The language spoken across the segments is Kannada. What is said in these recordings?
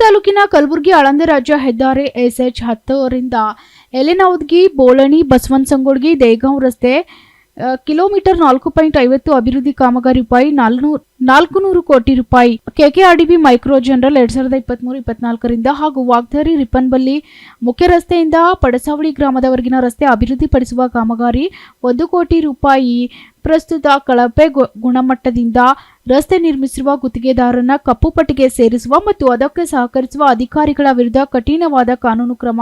ತಾಲೂಕಿನ ಕಲಬುರಗಿ ಆಳಂದ ರಾಜ್ಯ ಹೆದ್ದಾರಿ ಎಸ್ಎಚ್ ಹತ್ತರಿಂದ ಎಲೆನೌದ್ಗಿ ಬೋಳಣಿ ಬಸವನಸಂಗೋಡ್ಗಿ ದೇಗಾಂವ್ ರಸ್ತೆ ಕಿಲೋಮೀಟರ್ ನಾಲ್ಕು ಪಾಯಿಂಟ್ ಐವತ್ತು ಅಭಿವೃದ್ಧಿ ಕಾಮಗಾರಿ ರೂಪಾಯಿ ನಾಲ್ಕು ನೂರು ಕೋಟಿ ರೂಪಾಯಿ. ಕೆಕೆಆರ್ಡಿಬಿ ಮೈಕ್ರೋ ಜನರಲ್ ಎರಡ್ ಸಾವಿರದ ಇಪ್ಪತ್ಮೂರು, ಇಪ್ಪತ್ನಾಲ್ಕರಿಂದ ಹಾಗೂ ವಾಗ್ದಾರಿ ರಿಪ್ಪನ್ಬಲ್ಲಿ ಮುಖ್ಯ ರಸ್ತೆಯಿಂದ ಪಡಸಾವಳಿ ಗ್ರಾಮದವರೆಗಿನ ರಸ್ತೆ ಅಭಿವೃದ್ಧಿಪಡಿಸುವ ಕಾಮಗಾರಿ ಒಂದು ಕೋಟಿ ರೂಪಾಯಿ. ಪ್ರಸ್ತುತ ಕಳಪೆ ಗುಣಮಟ್ಟದಿಂದ ರಸ್ತೆ ನಿರ್ಮಿಸಿರುವ ಗುತ್ತಿಗೆದಾರನ ಕಪ್ಪು ಪಟ್ಟಿಗೆ ಸೇರಿಸುವ ಮತ್ತು ಅದಕ್ಕೆ ಸಹಕರಿಸುವ ಅಧಿಕಾರಿಗಳ ವಿರುದ್ಧ ಕಠಿಣವಾದ ಕಾನೂನು ಕ್ರಮ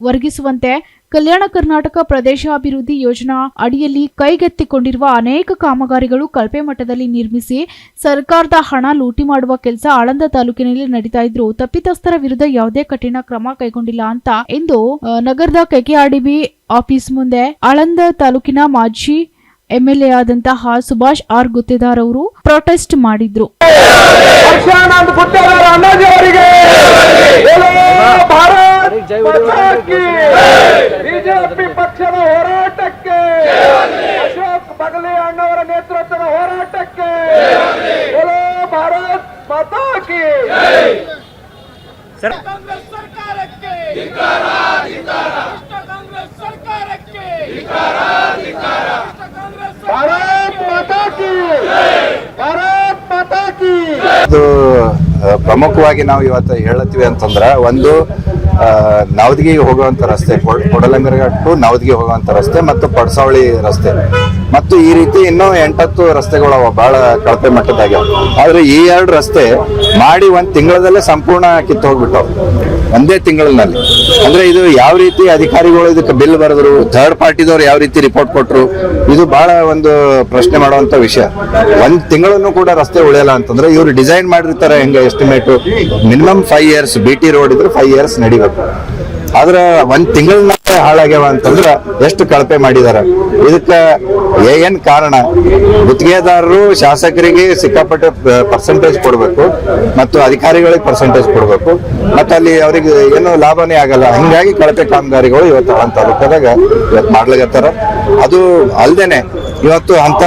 ಒದಗಿಸುವಂತೆ ಕಲ್ಯಾಣ ಕರ್ನಾಟಕ ಪ್ರದೇಶಾಭಿವೃದ್ಧಿ ಯೋಜನಾ ಅಡಿಯಲ್ಲಿ ಕೈಗೆತ್ತಿಕೊಂಡಿರುವ ಅನೇಕ ಕಾಮಗಾರಿಗಳು ಕಳಪೆ ಮಟ್ಟದಲ್ಲಿ ನಿರ್ಮಿಸಿ ಸರ್ಕಾರದ ಹಣ ಲೂಟಿ ಮಾಡುವ ಕೆಲಸ ಆಳಂದ ತಾಲೂಕಿನಲ್ಲಿ ನಡೀತಾ ಇದ್ರು. ತಪ್ಪಿತಸ್ಥರ ವಿರುದ್ಧ ಯಾವುದೇ ಕಠಿಣ ಕ್ರಮ ಕೈಗೊಂಡಿಲ್ಲ ಅಂತ ಎಂದು ನಗರದ ಕೆಕೆಆರ್ಡಿಬಿ ಆಫೀಸ್ ಮುಂದೆ ಆಳಂದ ತಾಲೂಕಿನ ಮಾಜಿ ಎಂಎಲ್ಎ ಆದಂತಹ ಸುಭಾಷ್ ಆರ್ ಗುತ್ತೇದಾರ್ ಅವರು ಪ್ರೊಟೆಸ್ಟ್ ಮಾಡಿದ್ರು ಹರ್ಷಾನಂದ್ ಗುತ್ತೇದಾರ ಅಣ್ಣಾಜಿ ಅವರಿಗೆ ಬೋಲೋ ಭಾರತ್ ಮಾತಾ ಕಿ ಬಿಜೆಪಿ ಪಕ್ಷದ ಹೋರಾಟಕ್ಕೆ ಅಶೋಕ್ ಬಗಲಿ ಅಣ್ಣವರ ನೇತೃತ್ವದ ಹೋರಾಟಕ್ಕೆ! ಬೋಲೋ ಭಾರತ್ ಮಾತಾ ಕಿ ಕಾಂಗ್ರೆಸ್ ಸರ್ಕಾರಕ್ಕೆ! ಕಾಂಗ್ರೆಸ್ ಸರ್ಕಾರಕ್ಕೆ! ಭಾರತ್ ಮಾತಾ ಕಿ ಭಾರತ್ ಮಾತಾ ಕಿ ಇದು ಪ್ರಮುಖವಾಗಿ ನಾವು ಇವತ್ತು ಹೇಳತ್ತೀವಿ ಅಂತಂದ್ರೆ ಒಂದು ನವದಗಿಗೆ ಹೋಗುವಂತ ರಸ್ತೆ ಕೊಡ್- ಕೊಡಲಂಗರ ಟು ನವದಗಿ ಹೋಗುವಂತ ರಸ್ತೆ ಮತ್ತು ಪಡ್ಸಾವಳಿ ರಸ್ತೆ. ಮತ್ತು ಈ ರೀತಿ ಇನ್ನೂ ಎಂಟತ್ತು ರಸ್ತೆಗಳು ಅವ ಬಹಳ ಕಳಪೆ ಮಟ್ಟದಾಗ ಆದ್ರೆ ಈ ಎರಡು ರಸ್ತೆ ಮಾಡಿ ಒಂದ್ ತಿಂಗಳದಲ್ಲೇ ಸಂಪೂರ್ಣ ಕಿತ್ತು ಹೋಗ್ಬಿಟ್ಟವು. ಒಂದೇ ತಿಂಗಳಿನಲ್ಲಿ. ಅಂದ್ರೆ ಇದು ಯಾವ ರೀತಿ ಅಧಿಕಾರಿಗಳು ಇದಕ್ಕೆ ಬಿಲ್ ಬರೆದ್ರು ಥರ್ಡ್ ಪಾರ್ಟಿದವ್ರು ಯಾವ ರೀತಿ ರಿಪೋರ್ಟ್ ಕೊಟ್ರು, ಇದು ಬಹಳ ಒಂದು ಪ್ರಶ್ನೆ ಮಾಡುವಂತ ವಿಷಯ. ಒಂದ್ ತಿಂಗಳನ್ನು ಕೂಡ ರಸ್ತೆ ಉಳಿಯಲ್ಲ ಅಂತಂದ್ರೆ ಇವ್ರು ಡಿಸೈನ್ ಮಾಡಿರ್ತಾರೆ ಹೆಂಗ estimate minimum five years B T road ಇದ್ರೆ ಫೈವ್ ಇಯರ್ಸ್ ನಡಿಬೇಕು. ಆದ್ರೆ ಒಂದ್ ತಿಂಗಳನ್ನ ಹಾಳಾಗ್ಯಾವ ಅಂತಂದ್ರ ಎಷ್ಟು ಕಳಪೆ ಮಾಡಿದಾರ. ಇದಕ್ಕ ಏನ್ ಕಾರಣ? ಗುತ್ತಿಗೆದಾರರು ಶಾಸಕರಿಗೆ ಸಿಕ್ಕಾಪಟ್ಟೆ ಪರ್ಸೆಂಟೇಜ್ ಕೊಡಬೇಕು ಮತ್ತು ಅಧಿಕಾರಿಗಳಿಗೆ ಪರ್ಸೆಂಟೇಜ್ ಕೊಡಬೇಕು. ಮತ್ತು ಅಲ್ಲಿ ಅವರಿಗೆ ಏನು ಲಾಭನೇ ಆಗಲ್ಲ. ಹಿಂಗಾಗಿ ಕಳಪೆ ಕಾಮಗಾರಿಗಳು ಇವತ್ತು ಅಂತ ತಾಲೂಕದಾಗ ಇವತ್ತು ಮಾಡ್ಲಿಕತ್ತಾರ. ಅದು ಅಲ್ದೇನೆ ಇವತ್ತು ಅಂತ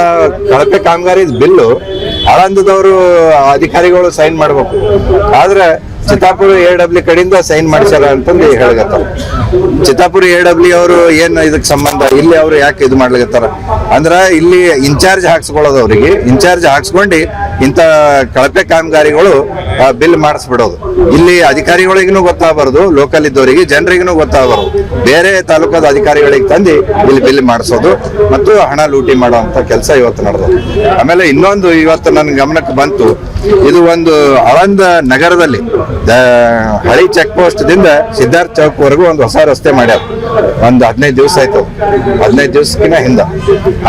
ಕಳಪೆ ಕಾಮಗಾರಿ ಬಿಲ್ಲು ಆಳಂದದವರು ಅಧಿಕಾರಿಗಳು ಸೈನ್ ಮಾಡ್ಬೇಕು. ಆದ್ರೆ ಚಿತ್ತಾಪುರ ಎ ಡಬ್ಲ್ಯೂ ಕಡೆಯಿಂದ ಸೈನ್ ಮಾಡ್ಸ್ಯಾರ ಅಂತಂದು ಹೇಳಗತ್ತಾರ ಚಿತ್ತಾಪುರ ಎ ಡಬ್ಲ್ಯೂ ಅವರು ಏನ್ ಇದಕ್ಕೆ ಸಂಬಂಧ? ಇಲ್ಲಿ ಅವ್ರು ಯಾಕೆ ಇದು ಮಾಡ್ಲಿಕತ್ತಾರ? ಅಂದ್ರ ಇಲ್ಲಿ ಇನ್ಚಾರ್ಜ್ ಹಾಕ್ಸ್ಕೊಳ್ಳೋದು ಅವರಿಗೆ. ಇನ್ಚಾರ್ಜ್ ಹಾಕ್ಸ್ಕೊಂಡು ಇಂತ ಕಳಪೆ ಕಾಮಗಾರಿಗಳು ಬಿಲ್ ಮಾಡಿಸ್ಬಿಡೋದು. ಇಲ್ಲಿ ಅಧಿಕಾರಿಗಳಿಗೂ ಗೊತ್ತಾಗಬಾರ್ದು ಲೋಕಲ್ ಇದ್ದವರಿಗೆ ಜನರಿಗೂ ಗೊತ್ತಾಗಬಾರ್ದು. ಬೇರೆ ತಾಲೂಕಾದ ಅಧಿಕಾರಿಗಳಿಗೆ ತಂದು ಇಲ್ಲಿ ಬಿಲ್ ಮಾಡಿಸೋದು ಮತ್ತು ಹಣ ಲೂಟಿ ಮಾಡುವಂತ ಕೆಲಸ ಇವತ್ತು ನಡೆದು ಆಮೇಲೆ ಇನ್ನೊಂದು ಇವತ್ತು ನನ್ನ ಗಮನಕ್ಕೆ ಬಂತು ಇದು ಒಂದು ಆಳಂದ ನಗರದಲ್ಲಿ. ಹಳಿ ಚೆಕ್ ಪೋಸ್ಟ್ ದಿಂದ ಸಿದ್ಧಾರ್ಥ ಚೌಕ್ ವರೆಗೂ ಒಂದು ಹೊಸ ರಸ್ತೆ ಮಾಡ್ಯಾರ. ಒಂದು ಹದಿನೈದು ದಿವಸ ಆಯ್ತು. ಹದಿನೈದು ದಿವಸಕ್ಕಿಂತ ಹಿಂದೆ.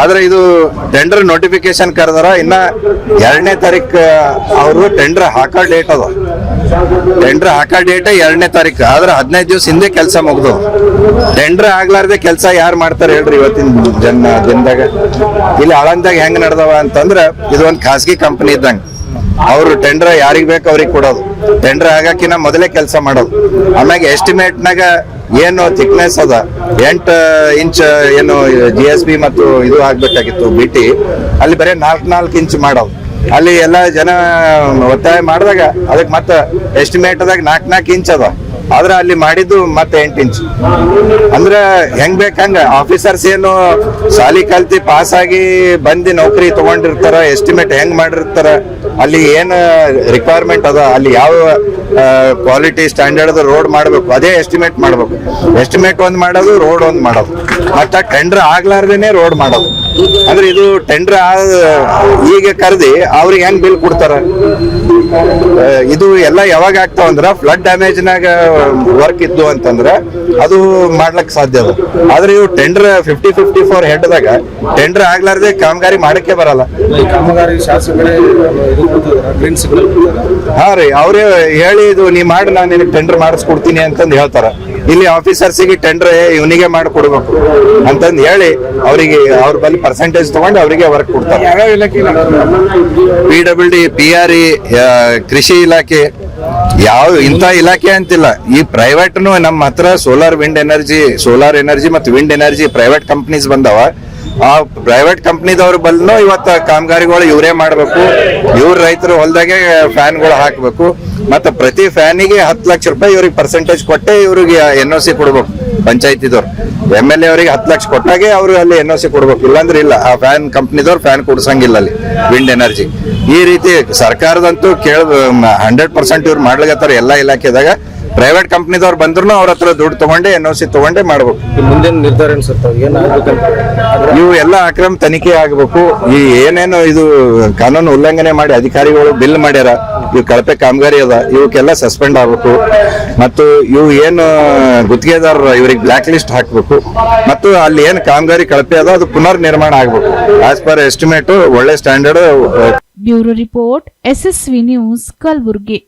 ಆದ್ರೆ ಇದು ಟೆಂಡರ್ ನೋಟಿಫಿಕೇಶನ್ ಕರೆದಾರ. ಇನ್ನ ಎರಡನೇ ತಾರೀಕು ಅವರು ಟೆಂಡರ್ ಹಾಕೋ ಡೇಟ್ ಅದ. ಟೆಂಡರ್ ಹಾಕೋ ಡೇಟ್ ಎರಡನೇ ತಾರೀಕು ಆದ್ರೆ ಹದಿನೈದು ದಿವಸ ಹಿಂದೆ ಕೆಲಸ ಮುಗ್ದು. ಟೆಂಡರ್ ಆಗ್ಲಾರ್ದೆ ಕೆಲಸ ಯಾರು ಮಾಡ್ತಾರೆ ಹೇಳ್ರಿ ಇವತ್ತಿನ ಜನ ದಿನದಾಗ. ಇಲ್ಲಿ ಆಳಂದಾಗ ಹೆಂಗ್ ನಡೆದವ ಅಂತಂದ್ರೆ, ಇದು ಒಂದು ಖಾಸಗಿ ಕಂಪನಿ ಇದ್ದಂಗ. ಅವ್ರು ಟೆಂಡರ್ ಯಾರಿಗೆ ಬೇಕು ಅವ್ರಿಗೆ ಕೊಡೋದು. ಟೆಂಡರ್ ಆಗಕ್ಕಿನ ಮೊದಲೇ ಕೆಲಸ ಮಾಡೋದು. ಆಮ್ಯಾಗ ಎಸ್ಟಿಮೇಟ್ನಾಗ ಏನು ಥಿಕ್ನೆಸ್ ಅದ? ಎಂಟು ಇಂಚ್, ಏನು ಜಿ ಎಸ್ ಬಿ ಮತ್ತು ಇದು ಆಗ್ಬೇಕಾಗಿತ್ತು ಬಿಟಿ ಅಲ್ಲಿ ಬರೀ ನಾಲ್ಕು ನಾಲ್ಕು ಇಂಚ್ ಮಾಡೋದು. ಅಲ್ಲಿ ಎಲ್ಲ ಜನ ಒತ್ತಾಯ ಮಾಡಿದಾಗ ಅದಕ್ಕೆ ಮತ್ತೆ ಎಸ್ಟಿಮೇಟ್ದಾಗ ನಾಲ್ಕು ನಾಲ್ಕು ಇಂಚ್ ಅದ. ಆದ್ರೆ ಅಲ್ಲಿ ಮಾಡಿದ್ದು ಮತ್ತೆ ಎಂಟು ಇಂಚ್ ಅಂದ್ರೆ ಹೆಂಗ್ ಬೇಕಂಗ ಆಫೀಸರ್ಸ್ ಏನು ಸಾಲಿ ಕಲ್ತಿ ಪಾಸ್ ಆಗಿ ಬಂದು ನೌಕರಿ ತಗೊಂಡಿರ್ತಾರ ಎಸ್ಟಿಮೇಟ್ ಹೆಂಗ್ ಮಾಡಿರ್ತಾರ, ಅಲ್ಲಿ ಏನ್ ರಿಕ್ವೈರ್ಮೆಂಟ್ ಅದ, ಅಲ್ಲಿ ಯಾವ ಕ್ವಾಲಿಟಿ ಸ್ಟ್ಯಾಂಡರ್ಡ್ ರೋಡ್ ಮಾಡ್ಬೇಕು. ಅದೇ ಎಸ್ಟಿಮೇಟ್ ಮಾಡ್ಬೇಕು. ಎಸ್ಟಿಮೇಟ್ ಒಂದ್ ಮಾಡೋದು ರೋಡ್ ಒಂದ್ ಮಾಡೋದು. ಮತ್ತೆ ಟೆಂಡರ್ ಆಗ್ಲಾರ್ದೇನೆ ರೋಡ್ ಮಾಡೋದು. ಅಂದ್ರೆ ಇದು ಟೆಂಡರ್ ಈಗ ಕರೆದಿ ಅವ್ರಿಗೆ ಹೆಂಗ್ ಬಿಲ್ ಕೊಡ್ತಾರ? ಇದು ಎಲ್ಲ ಯಾವಾಗ ಆಗ್ತಾವ ಅಂದ್ರ ಫ್ಲಡ್ ಡ್ಯಾಮೇಜ್ ನಾಗ ವರ್ಕ್ ಇದ್ದು ಅಂತಂದ್ರ ಅದು ಮಾಡ್ಲಕ್ ಸಾಧ್ಯ ಅದ. ಆದ್ರೆ ಇವು ಟೆಂಡರ್ ಫಿಫ್ಟಿ ಫಿಫ್ಟಿ ಫೋರ್ ಹೆಡ್ದಾಗ ಟೆಂಡರ್ ಆಗ್ಲಾರ್ದೆ ಕಾಮಗಾರಿ ಮಾಡಕ್ಕೆ ಬರಲ್ಲ. ಕಾಮಗಾರಿ ಶಾಸಕರೇ ಹಾ ರೀ ಅವ್ರೇ ಹೇಳಿ ಇದು ನೀ ಮಾಡಿ ನಾನು ನಿನಗೆ ಟೆಂಡರ್ ಮಾಡಿಸ್ಕೊಡ್ತೀನಿ ಅಂತಂದು ಹೇಳ್ತಾರ. ಇಲ್ಲಿ ಆಫೀಸರ್ಸಿಗೆ ಟೆಂಡರ್ ಇವನಿಗೆ ಮಾಡಿಕೊಡ್ಬೇಕು ಅಂತಂದು ಹೇಳಿ ಅವರಿಗೆ ಅವ್ರ ಬಳಿ ಪರ್ಸೆಂಟೇಜ್ ತಗೊಂಡು ಅವರಿಗೆ ವರ್ಕ್ ಕೊಡ್ತಾರೆ. P W D P R E ಕೃಷಿ ಇಲಾಖೆ ಯಾವ ಇಂಥ ಇಲಾಖೆ ಅಂತಿಲ್ಲ. ಈ ಪ್ರೈವೇಟ್ನು ನಮ್ಮ ಹತ್ರ solar wind energy solar energy ಮತ್ತು ವಿಂಡ್ ಎನರ್ಜಿ ಪ್ರೈವೇಟ್ ಕಂಪ್ನೀಸ್ ಬಂದವ. ಆ ಪ್ರೈವೇಟ್ ಕಂಪ್ನಿದವ್ರ ಬಲ್ನು ಇವತ್ತ ಕಾಮಗಾರಿಗಳು ಇವರೇ ಮಾಡ್ಬೇಕು. ಇವ್ರ ರೈತರು ಹೊಲದಾಗೆ ಫ್ಯಾನ್ಗಳು ಹಾಕ್ಬೇಕು. ಮತ್ತೆ ಪ್ರತಿ ಫ್ಯಾನಿಗೆ ಹತ್ತು ಲಕ್ಷ ರೂಪಾಯಿ ಇವ್ರಿಗೆ ಪರ್ಸೆಂಟೇಜ್ ಕೊಟ್ಟೆ ಇವ್ರಿಗೆ ಎನ್ ಒ ಸಿ ಕೊಡ್ಬೇಕು, ಪಂಚಾಯತಿದವ್ರು. ಎಂ ಎಲ್ ಎ ಅವರಿಗೆ ಹತ್ತು ಲಕ್ಷ ಕೊಟ್ಟಾಗೆ ಅವ್ರು ಅಲ್ಲಿ ಎನ್ ಒ ಸಿ ಕೊಡ್ಬೇಕು. ಇಲ್ಲಾಂದ್ರೆ ಇಲ್ಲ, ಆ ಫ್ಯಾನ್ ಕಂಪ್ನಿದವ್ರು ಫ್ಯಾನ್ ಕೊಡ್ಸಂಗಿಲ್ಲ ಅಲ್ಲಿ ವಿಂಡ್ ಎನರ್ಜಿ ಈ ರೀತಿ ಸರ್ಕಾರದಂತೂ ಕೇಳ ಹಂಡ್ರೆಡ್ ಪರ್ಸೆಂಟ್ ಇವ್ರು ಮಾಡ್ಲಿಕ್ಕೆ ಎಲ್ಲಾ ಇಲಾಖೆದಾಗ. ಪ್ರೈವೇಟ್ ಕಂಪ್ನಿದವ್ರು ಬಂದ್ರು ಅವ್ರ ಹತ್ರ ದುಡ್ಡು ತಗೊಂಡೆ ಎನ್ ಒ ಸಿ ತಗೊಂಡೆ ಮಾಡ್ಬೇಕು ಮುಂದಿನ ನಿರ್ಧಾರ ಇವು ಎಲ್ಲ ಅಕ್ರಮ ತನಿಖೆ ಆಗಬೇಕು. ಈ ಏನೇನು ಇದು ಕಾನೂನು ಉಲ್ಲಂಘನೆ ಮಾಡಿ ಅಧಿಕಾರಿಗಳು ಬಿಲ್ ಮಾಡ್ಯಾರ. ಇವು ಕಳಪೆ ಕಾಮಗಾರಿ ಅದ. ಇವಕ್ಕೆಲ್ಲ ಸಸ್ಪೆಂಡ್ ಆಗ್ಬೇಕು. ಮತ್ತು ಇವು ಏನು ಗುತ್ತಿಗೆದಾರ ಇವ್ರಿಗೆ ಬ್ಲಾಕ್ ಲಿಸ್ಟ್ ಹಾಕ್ಬೇಕು. ಮತ್ತು ಅಲ್ಲಿ ಏನು ಕಾಮಗಾರಿ ಕಳಪೆ ಅದ ಅದು ಪುನರ್ ನಿರ್ಮಾಣ ಆಗ್ಬೇಕು. ಆಸ್ ಪರ್ ಎಸ್ಟಿಮೇಟ್ ಒಳ್ಳೆ standard bureau report S S V news Kalaburagi.